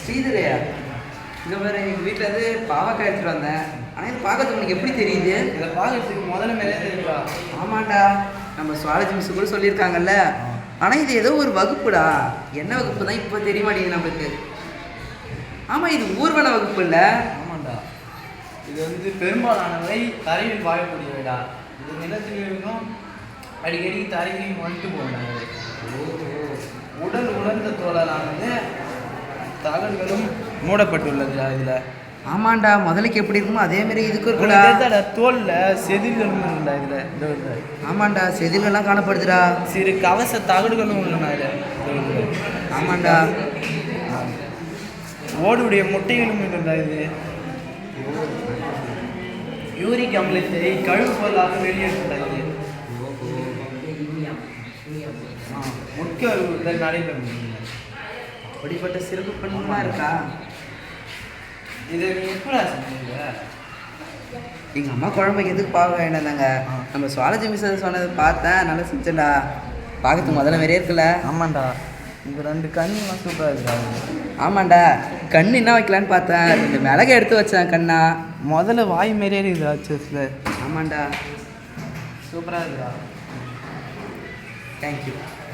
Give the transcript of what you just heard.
ஸ்ரீதரையா இந்த மாதிரி எங்கள் வீட்டில் இருந்து பாவக்காய் எடுத்துட்டு வந்தேன். ஆனால் இது பார்க்கறதுக்கு உனக்கு எப்படி தெரியுது? இதை பார்க்கறதுக்கு முதல்ல மேலே தெரியுங்களா ஆமாண்டா நம்ம சுவாலஜி மிஸ் கூட சொல்லியிருக்காங்கல்ல. ஆனால் இது ஏதோ ஒரு வகுப்புடா. என்ன வகுப்பு தான் இப்போ தெரிய மாட்டேங்குது நம்மளுக்கு? ஆமாம் இது ஊர்வன வகுப்பு இல்லை ஆமாண்டா. இது வந்து பெரும்பாலானவை தரையில் வாழக்கூடியவைடா இது நிலத்தில் இருந்தும் அடிக்கடி தரையிலையும் வந்துட்டு போகிறாங்க உடல் உலர்ந்த தோழலானது தகடுகளும் மூடப்பட்டுள்ளதுடா இதில். ஆமாண்டா முதலைக்கு எப்படி இருக்குமோ அதே மாதிரி இதுக்கு இருக்குடா தோல்ல செதில்களும் உண்டா இதில். இந்த. ஆமாண்டா செதிலெல்லாம் காணப்படுதுடா. சிறு கவச தகடுகளும் உள்ளன இதில். ஆமாண்டா. ஓடுடைய முட்டைகளும் உண்டா இது. யூரிக் அமிலத்தை கழிவு பொருளாக வெளியேற்றுள்ளது அறிவுறுத்தல் நடைபெறும். அப்படிப்பட்ட சிறப்பு பண்புலாம் இருக்கா? இதை எப்படா செஞ்சீங்க எங்கள் அம்மா குழம்புக்கு எதுக்கு பார்க்க வேண்டாந்தாங்க. ஆ. நம்ம சுவாலஜி மிஸ் சொன்னதை பார்த்தேன் நல்லா செஞ்சேன்டா பார்க்கறதுக்கு முதல்ல மாதிரியே இருக்குல்ல. ஆமாண்டா. இந்த ரெண்டு கண்ணுலாம் சூப்பராக இருக்கா? ஆமாண்டா. கண்ணு என்ன வைக்கலான்னு பார்த்தேன். இந்த மிளகை எடுத்து வச்சேன் கண்ணா. முதல்ல வாய் மாரியே இருக்குது அச்சஸில் ஆமாண்டா. சூப்பராக இருக்குதா தேங்க்யூ